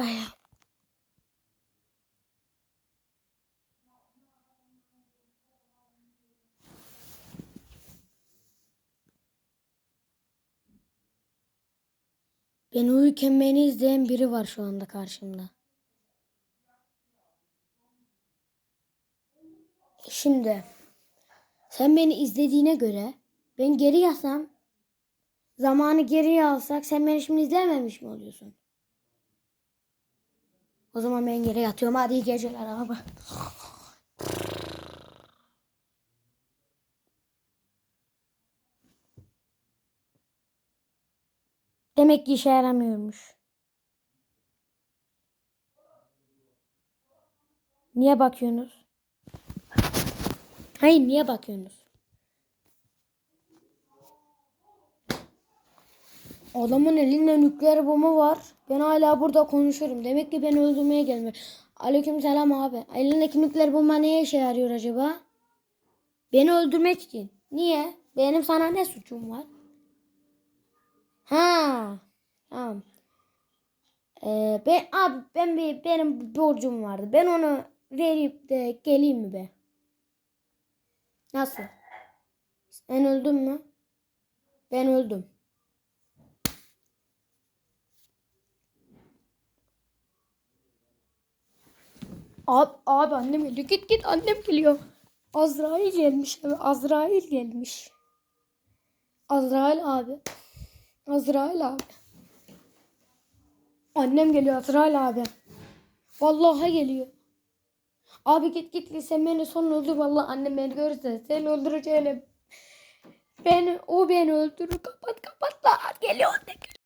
Ay. Ben uyurken beni izleyen biri var şu anda karşımda. Şimdi sen beni izlediğine göre ben geri yatsam zamanı geriye alsak sen beni şimdi izlememiş mi oluyorsun? O zaman ben geri yatıyorum. Hadi iyi geceler abi. Demek ki işe yaramıyormuş. Niye bakıyorsunuz? Hayır niye bakıyorsunuz? Adamın elinde nükleer bomba var. Ben hala burada konuşurum. Demek ki beni öldürmeye gelmiyor. Aleyküm selam abi. Elindeki nükleer bomba neye işe yarıyor acaba? Beni öldürmek için. Niye? Benim sana ne suçum var? Ha. Tamam. Ee, ben abi ben bir benim borcum vardı. Ben onu verip de geleyim mi be? Nasıl? Sen öldün mü? Ben öldüm. Abi, abi annem geliyor. Git git annem geliyor. Azrail gelmiş. Azrail gelmiş. Azrail abi. Azrail abi. Annem geliyor Azrail abi. Vallahi geliyor. Abi git git sen beni son öldür vallahi annem beni görürse seni öldüreceğini. Beni o beni öldürür kapat kapat da geliyor